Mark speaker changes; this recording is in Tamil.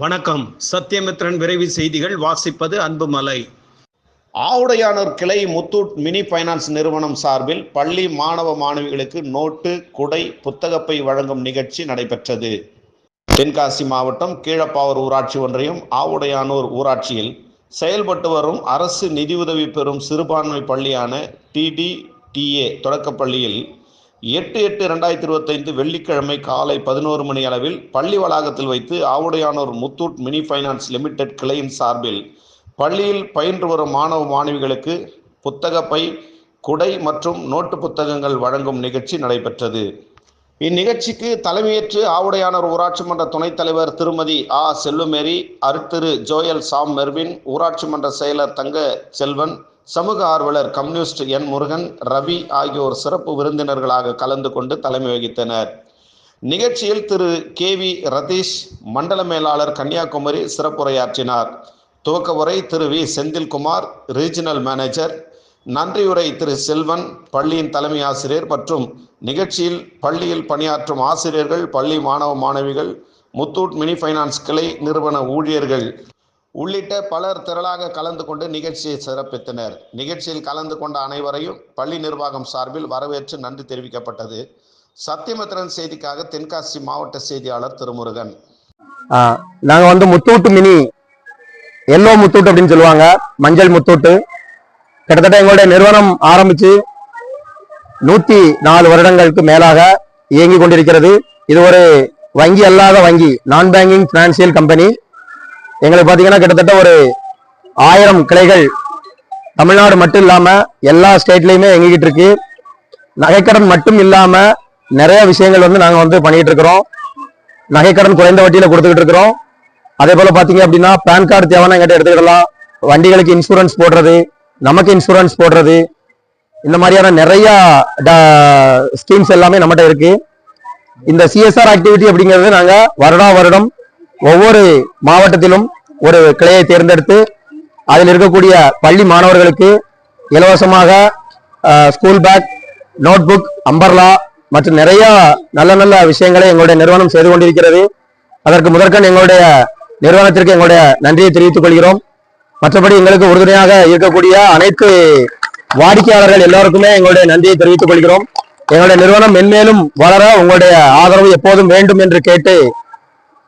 Speaker 1: வணக்கம். சத்யமித்ரன் விரைவு செய்திகள். வாசிப்பது அன்புமலை.
Speaker 2: ஆவுடையானூர் கிளை முத்தூட் மினி ஃபைனான்ஸ் நிறுவனம் சார்பில் பள்ளி மாணவ மாணவிகளுக்கு நோட்டு குடை புத்தகப்பை வழங்கும் நிகழ்ச்சி நடைபெற்றது. தென்காசி மாவட்டம் கீழப்பாவூர் ஊராட்சி ஒன்றியம் ஆவுடையானூர் ஊராட்சியில் செயல்பட்டு வரும் அரசு நிதியுதவி பெறும் சிறுபான்மை பள்ளியான டிடிடிஏ தொடக்கப்பள்ளியில் எட்டு எட்டு ரெண்டாயிரத்தி இருபத்தைந்து வெள்ளிக்கிழமை காலை பதினோரு மணி அளவில் பள்ளி வளாகத்தில் வைத்து Avudaiyanur Muthoot mini finance limited கிளையின் சார்பில் பள்ளியில் பயின்று வரும் மாணவ மாணவிகளுக்கு புத்தகப்பை குடை மற்றும் நோட்டு புத்தகங்கள் வழங்கும் நிகழ்ச்சி நடைபெற்றது. இந்நிகழ்ச்சிக்கு தலைமையேற்று ஆவுடையானூர் ஊராட்சி மன்ற துணைத் தலைவர் திருமதி ஆ. செல்லுமேரி அருத்திரு ஜோயல் சாம் மெர்வின் ஊராட்சி மன்ற செயலர் தங்க செல்வன் சமூக ஆர்வலர் கம்யூனிஸ்ட் என் முருகன் ரவி ஆகியோர் சிறப்பு விருந்தினர்களாக கலந்து கொண்டு தலைமை வகித்தனர். நிகழ்ச்சியில் திரு. கே. வி. ரதீஷ் மண்டல மேலாளர் கன்னியாகுமரி சிறப்புரையாற்றினார். துவக்க உரை Thiru. V. Senthilkumar regional manager. நன்றியுரை திரு. செல்வன் பள்ளியின் தலைமை ஆசிரியர் மற்றும் நிகழ்ச்சியில் பள்ளியில் பணியாற்றும் ஆசிரியர்கள் பள்ளி மாணவ மாணவிகள் முத்தூட் மினி ஃபைனான்ஸ் கிளை நிறுவன ஊழியர்கள். உள்ளிட்ட பலர் திரளாக கலந்து கொண்டு நிகழ்ச்சியை சிறப்பித்தனர். நிகழ்ச்சியில் கலந்து கொண்ட அனைவரையும் பள்ளி நிர்வாகம் சார்பில் வரவேற்று நன்றி தெரிவிக்கப்பட்டது. சத்தியமித்திரன் செய்திக்காக தென்காசி மாவட்ட செய்தியாளர் திருமுருகன்.
Speaker 3: நாங்கள் வந்து முத்தூட்டு மினி எல்லோ முத்தூட்டு அப்படின்னு சொல்லுவாங்க. மஞ்சள் முத்தூட்டு. கிட்டத்தட்ட எங்களுடைய நிறுவனம் ஆரம்பித்து நூற்றி நாலு வருடங்களுக்கு மேலாக இயங்கி கொண்டிருக்கிறது. இது ஒரு வங்கி அல்லாத வங்கி நான் பேங்கிங் பினான்சியல் கம்பெனி எங்களுக்கு பார்த்தீங்கன்னா கிட்டத்தட்ட ஒரு ஆயிரம் கிளைகள் தமிழ்நாடு மட்டும் இல்லாமல் எல்லா ஸ்டேட்லேயுமே எங்ககிட்ட இருக்கு. நகைக்கடன் மட்டும் இல்லாமல் நிறைய விஷயங்கள் வந்து நாங்கள் வந்து பண்ணிட்டு இருக்கிறோம். நகைக்கடன் குறைந்த வட்டியில் கொடுத்துக்கிட்டு இருக்கிறோம். அதே போல் பார்த்தீங்க அப்படின்னா பேன் கார்டு தேவைன்னா எங்கிட்ட எடுத்துக்கிடலாம். வண்டிகளுக்கு இன்சூரன்ஸ் போடுறது நமக்கு இன்சூரன்ஸ் போடுறது. இந்த மாதிரியான நிறைய ஸ்கீம்ஸ் எல்லாமே நம்மகிட்ட இருக்கு. இந்த சிஎஸ்ஆர் ஆக்டிவிட்டி அப்படிங்கிறது நாங்கள் வருடா வருடம் ஒவ்வொரு மாவட்டத்திலும் ஒரு கிளையை தேர்ந்தெடுத்து அதில் இருக்கக்கூடிய பள்ளி மாணவர்களுக்கு இலவசமாக school bag note book umbrella மற்றும் நிறைய நல்ல நல்ல விஷயங்களை எங்களுடைய நிறுவனம் செய்து கொண்டிருக்கிறது. அதற்கு முதற்கண் எங்களுடைய நிறுவனத்திற்கு எங்களுடைய நன்றியை தெரிவித்துக் கொள்கிறோம். மற்றபடி எங்களுக்கு உறுதுணையாக இருக்கக்கூடிய அனைத்து வாடிக்கையாளர்கள் எல்லோருக்குமே எங்களுடைய நன்றியை தெரிவித்துக் கொள்கிறோம். எங்களுடைய நிறுவனம் மென்மேலும் வளர உங்களுடைய ஆதரவு எப்போதும் வேண்டும் என்று கேட்டு